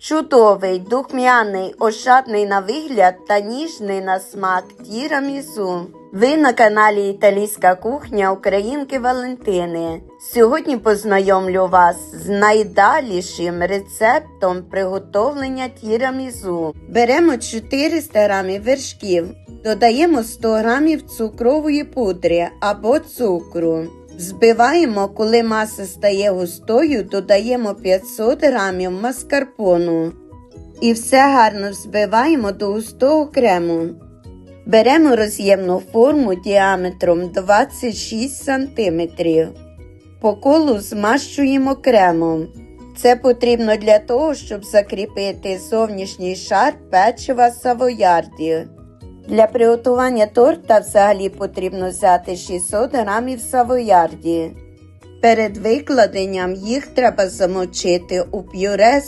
Чудовий, духмяний, ошатний на вигляд та ніжний на смак тірамісу. Ви на каналі Італійська кухня Українки Валентини. Сьогодні познайомлю вас з найдалішим рецептом приготовлення тірамісу. Беремо 400 грамів вершків, додаємо 100 грамів цукрової пудри або цукру. Збиваємо, коли маса стає густою, додаємо 500 грамів маскарпону. І все гарно взбиваємо до густого крему. Беремо роз'ємну форму діаметром 26 см. По колу змащуємо кремом. Це потрібно для того, щоб закріпити зовнішній шар печива савоярді. Для приготування торта взагалі потрібно взяти 600 грамів савоярді. Перед викладенням їх треба замочити у пюре